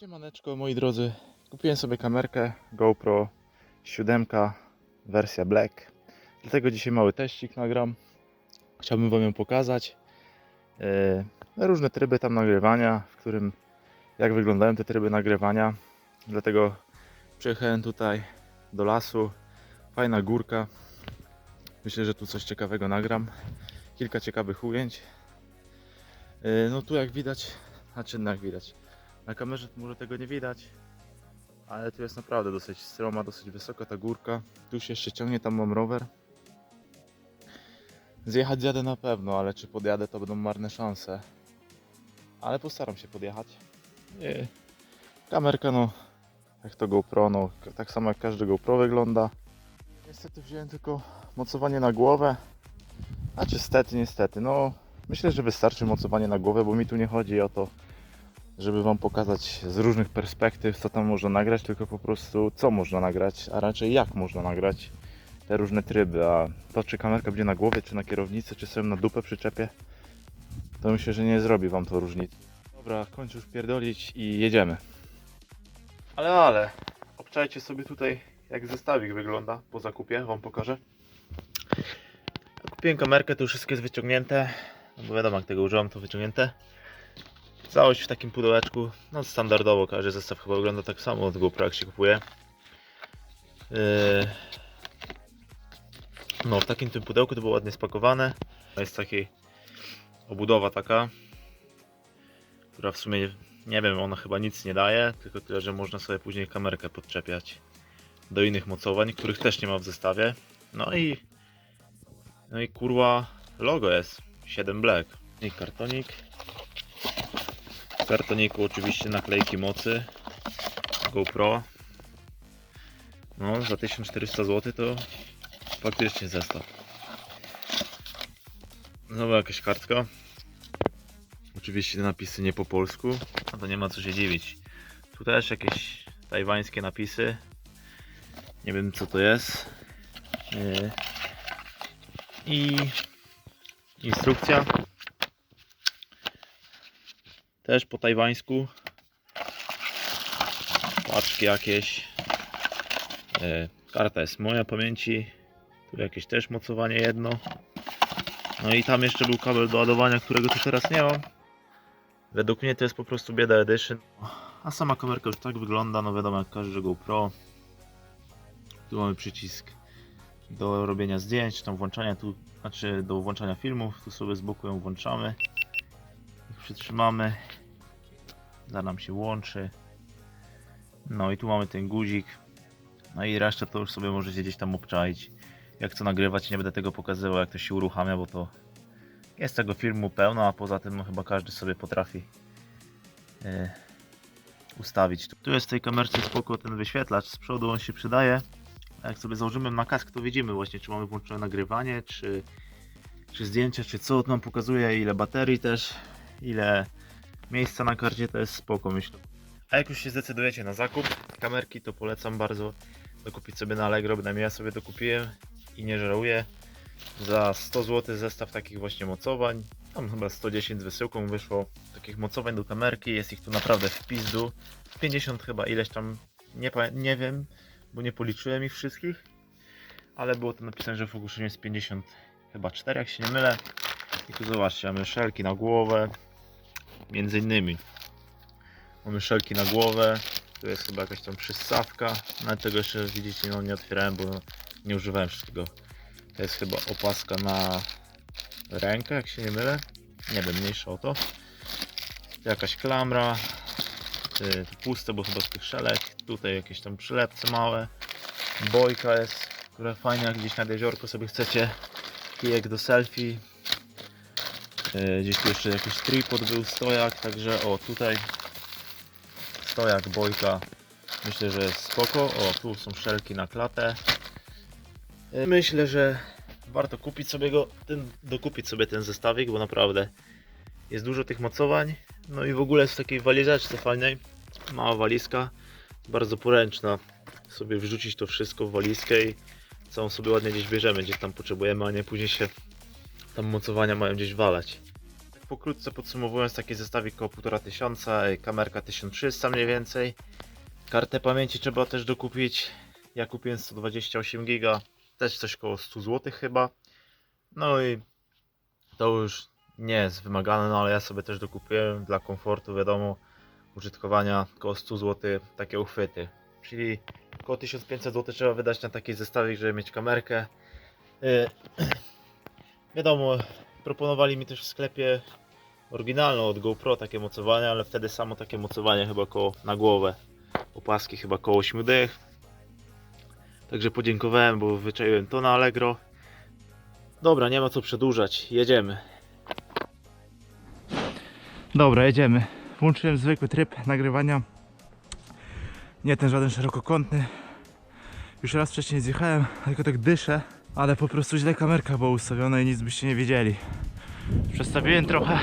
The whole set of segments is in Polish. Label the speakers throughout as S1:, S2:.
S1: Siemaneczko moi drodzy, kupiłem sobie kamerkę GoPro 7 wersja Black. Dlatego dzisiaj mały teścik nagram. Chciałbym wam ją pokazać. Yy, Różne tryby tam nagrywania, w którym jak wyglądają te tryby nagrywania. Dlatego przyjechałem tutaj do lasu. Fajna górka. Myślę, że tu coś ciekawego nagram. Kilka ciekawych ujęć. Yy, No tu jak widać, znaczy no jak widać na kamerze może tego nie widać, ale tu jest naprawdę dosyć stroma, dosyć wysoka ta górka. Tu się jeszcze ciągnie, tam mam rower. Zjechać zjadę na pewno, ale czy podjadę to będą marne szanse. Ale postaram się podjechać. Nie. Kamerka no, jak to GoPro, no tak samo jak każdy GoPro wygląda. Niestety wziąłem tylko mocowanie na głowę. A czy stety, niestety, no myślę, że wystarczy mocowanie na głowę, bo mi tu nie chodzi o to, żeby Wam pokazać z różnych perspektyw, co tam można nagrać, tylko po prostu co można nagrać, a raczej jak można nagrać te różne tryby. A to, czy kamerka będzie na głowie, czy na kierownicy, czy sobie na dupę przyczepię, to myślę, że nie zrobi Wam to różnicy. Dobra, kończę już pierdolić i jedziemy. Ale, ale, obczajcie sobie tutaj, jak zestawik wygląda po zakupie, Wam pokażę. Kupiłem kamerkę, to już wszystko jest wyciągnięte, no bo wiadomo, jak tego użyłam, to wyciągnięte. Całość w takim pudełeczku, no standardowo każdy zestaw chyba wygląda tak samo od GoPro jak się kupuje. Yy, No w takim tym pudełku to było ładnie spakowane. Jest taki obudowa taka, która w sumie nie wiem, ona chyba nic nie daje, tylko tyle, że można sobie później kamerkę podczepiać do innych mocowań, których też nie ma w zestawie. No i no i kurwa logo jest 7 Black i kartonik. W kartoniku oczywiście naklejki mocy GoPro. No, za 1400 zł to faktycznie zestaw. Znowu jakaś kartka. Oczywiście napisy nie po polsku, a to nie ma co się dziwić. Tu też jakieś tajwańskie napisy. Nie wiem co to jest. Yy. I instrukcja też po tajwańsku. Paczki jakieś. E, karta jest moja pamięci. Tu jakieś też mocowanie jedno. No i tam jeszcze był kabel do ładowania, którego tu teraz nie mam. Według mnie to jest po prostu bieda edition. A sama kamerka już tak wygląda, no wiadomo jak każdy GoPro. Tu mamy przycisk do robienia zdjęć, tam włączania tu, znaczy do włączania filmów. Tu sobie z boku ją włączamy. Przytrzymamy, za nam się łączy. No i tu mamy ten guzik. No i resztę to już sobie możecie gdzieś tam obczaić. Jak co nagrywać, nie będę tego pokazywał, jak to się uruchamia, bo to jest tego filmu pełno, a poza tym no, chyba każdy sobie potrafi e, ustawić. Tu jest w tej kamerce spoko ten wyświetlacz, z przodu on się przydaje. A jak sobie założymy na kask, to widzimy właśnie, czy mamy włączone nagrywanie, czy, czy zdjęcia, czy co. To nam pokazuje ile baterii też, ile miejsca na karcie, to jest spoko myślę. A jak już się zdecydujecie na zakup kamerki, to polecam bardzo dokupić sobie na Allegro, bynajmniej ja sobie dokupiłem i nie żałuję. Za 100 zł zestaw takich właśnie mocowań, tam chyba 110 z wysyłką wyszło takich mocowań do kamerki, jest ich tu naprawdę w pizdu. 50 chyba ileś tam, nie, nie wiem, bo nie policzyłem ich wszystkich, ale było to napisane, że w ogłoszeniu jest 50 chyba 4 jak się nie mylę. I tu zobaczcie, mamy szelki na głowę, między innymi. Mamy szelki na głowę, tu jest chyba jakaś tam przystawka, nawet tego jeszcze widzicie, no nie otwierałem, bo nie używałem wszystkiego. To jest chyba opaska na rękę, jak się nie mylę. Nie wiem, mniejsza o to. Jakaś klamra, y, puste, bo chyba z tych szelek. Tutaj jakieś tam przylepce małe. Bojka jest, która fajnie jak gdzieś nad jeziorko sobie chcecie. Kijek do selfie. Y, Gdzieś tu jeszcze jakiś tripod był, stojak, także o tutaj stojak, bojka. Myślę, że jest spoko. O, tu są szelki na klatę. Y, Myślę, że warto kupić sobie go, ten, dokupić sobie ten zestawik, bo naprawdę jest dużo tych mocowań. No i w ogóle jest w takiej walizeczce fajnej. Mała walizka, bardzo poręczna. Sobie wrzucić to wszystko w walizkę i całą sobie ładnie gdzieś bierzemy, gdzie tam potrzebujemy, a nie później się tam mocowania mają gdzieś walać. Pokrótce podsumowując, taki zestawik około 1500, e, kamerka 1300 mniej więcej. Kartę pamięci trzeba też dokupić. Ja kupiłem 128 giga, też coś koło 100 zł chyba. No i to już nie jest wymagane, no ale ja sobie też dokupiłem dla komfortu, wiadomo, użytkowania koło 100 zł takie uchwyty. Czyli około 1500 zł trzeba wydać na taki zestawik, żeby mieć kamerkę. Yy, wiadomo, proponowali mi też w sklepie oryginalną od GoPro takie mocowanie, ale wtedy samo takie mocowanie chyba koło na głowę. Opaski chyba koło 8 dych. Także podziękowałem, bo wyczaiłem to na Allegro. Dobra, nie ma co przedłużać, jedziemy.
S2: Dobra, jedziemy. Włączyłem zwykły tryb nagrywania. Nie ten żaden szerokokątny. Już raz wcześniej zjechałem, tylko tak dyszę, ale po prostu źle kamerka była ustawiona i nic byście nie wiedzieli. Przestawiłem trochę.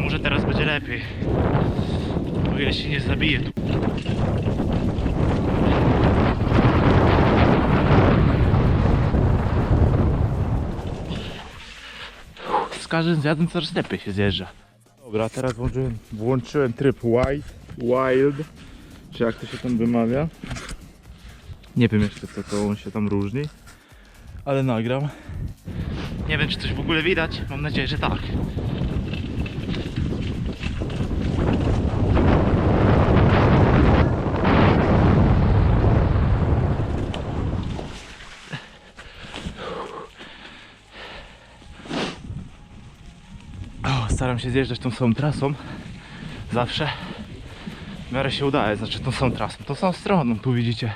S2: Może teraz będzie lepiej. O ile się nie zabije tu. Z każdym zjazdem coraz lepiej się zjeżdża. Dobra, teraz włączyłem, włączyłem tryb Wild, Wild, czy jak to się tam wymawia. Nie wiem jeszcze co to on się tam różni, ale nagram. Nie wiem czy coś w ogóle widać, mam nadzieję, że tak. O, staram się zjeżdżać tą samą trasą. Zawsze. W miarę się udaje, znaczy tą samą trasą. Tą samą stroną, tu widzicie.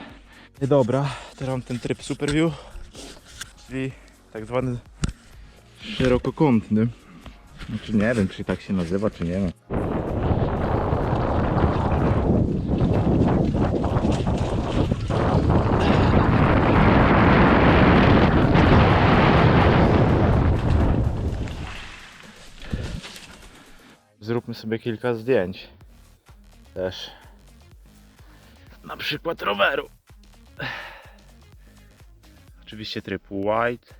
S2: Dobra, teraz mam ten tryb Super View. Czyli tak zwany szerokokątny. Znaczy nie wiem, czy tak się nazywa, czy nie wiem. Zróbmy sobie kilka zdjęć. Też. Na przykład roweru. Oczywiście tryb white.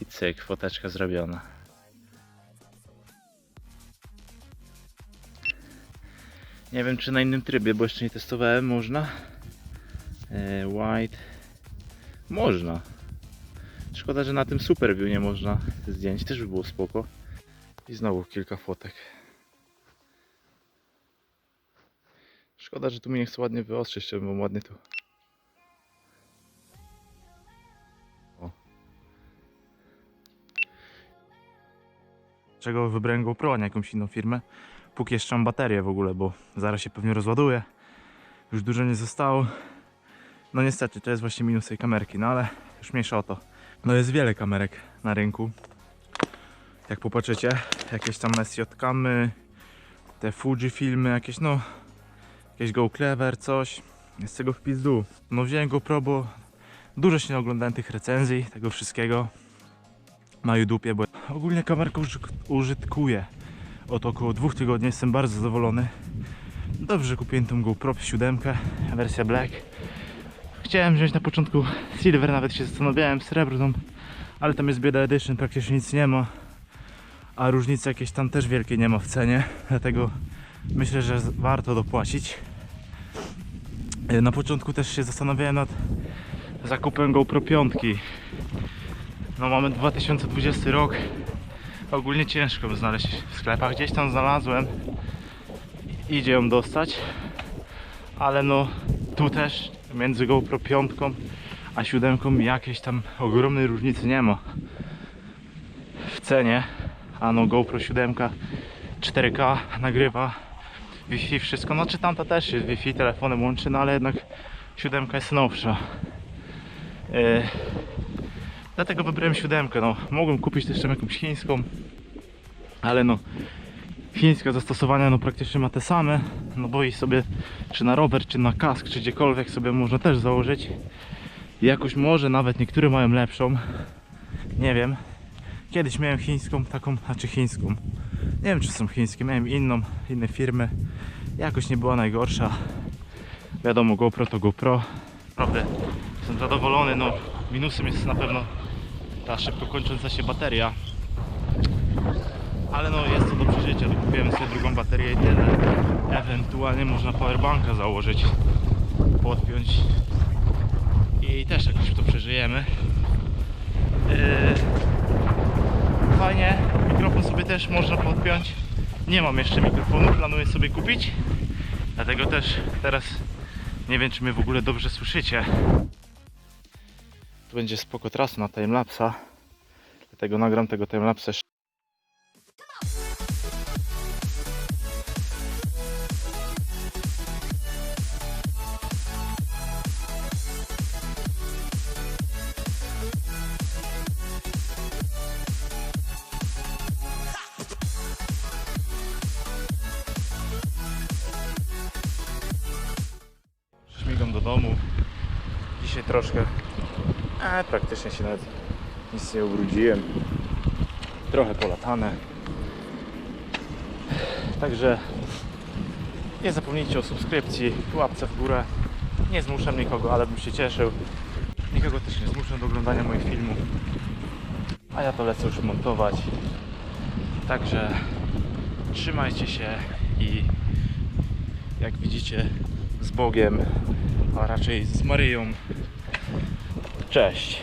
S2: I cyk, foteczka zrobiona. Nie wiem czy na innym trybie, bo jeszcze nie testowałem, można. E, white. Można. Szkoda, że na tym super view nie można zdjęć, też by było spoko. I znowu kilka fotek. Szkoda, że tu mi nie chce ładnie wyostrzyć, chciałbym ładnie tu. Czego wybrałem GoPro, a nie jakąś inną firmę? Póki jeszcze mam baterię w ogóle, bo zaraz się pewnie rozładuje. Już dużo nie zostało. No niestety, to jest właśnie minus tej kamerki, no ale już mniejsza o to. No jest wiele kamerek na rynku. Jak popatrzycie, jakieś tam SJ kamy, te Fuji filmy, jakieś no, jakieś Go Clever, coś. Jest tego w pizdu. No wziąłem GoPro, bo dużo się nie oglądałem tych recenzji, tego wszystkiego na YouTubie, bo ogólnie kamerkę użytkuję od około dwóch tygodni, jestem bardzo zadowolony. Dobrze kupiłem tą GoPro 7, wersja Black. Chciałem wziąć na początku Silver, nawet się zastanawiałem, srebrną, ale tam jest bieda edition, praktycznie nic nie ma. A różnicy jakieś tam też wielkiej nie ma w cenie, dlatego myślę, że warto dopłacić. E, Na początku też się zastanawiałem nad zakupem GoPro 5. No mamy 2020 rok. Ogólnie ciężko znaleźć w sklepach. Gdzieś tam znalazłem. Idzie ją dostać. Ale no tu też między GoPro 5 a 7 jakiejś tam ogromnej różnicy nie ma w cenie. A no GoPro 7 4K nagrywa Wi-Fi wszystko. No czy tamta też jest Wi-Fi, telefonem łączy, no ale jednak 7 jest nowsza. Yy, dlatego wybrałem 7. No, mogłem kupić też jakąś chińską, ale no chińskie zastosowania no praktycznie ma te same, no bo i sobie czy na rower, czy na kask, czy gdziekolwiek sobie można też założyć. Jakoś może nawet niektóre mają lepszą. Nie wiem. Kiedyś miałem chińską, taką, znaczy chińską. Nie wiem czy są chińskie, miałem inną, inne firmy. Jakoś nie była najgorsza. Wiadomo, GoPro to GoPro. Naprawdę jestem zadowolony, no minusem jest na pewno ta szybko kończąca się bateria. Ale no jest to do przeżycia, dokupiłem sobie drugą baterię i tyle. Ewentualnie można powerbanka założyć, podpiąć i też jakoś to przeżyjemy. Yy, fajnie, mikrofon sobie też można podpiąć. Nie mam jeszcze mikrofonu, planuję sobie kupić. Dlatego też teraz nie wiem, czy mnie w ogóle dobrze słyszycie. Tu będzie spoko trasa na timelapsa. Dlatego nagram tego timelapsa. Śmigam do domu. Dzisiaj troszkę. A praktycznie się nawet nic nie ubrudziłem. Trochę polatane. Także nie zapomnijcie o subskrypcji, łapce w górę. Nie zmuszam nikogo, ale bym się cieszył. Nikogo też nie zmuszam do oglądania moich filmów. A ja to lecę już montować. Także trzymajcie się i jak widzicie z Bogiem, a raczej z Maryją. Cześć.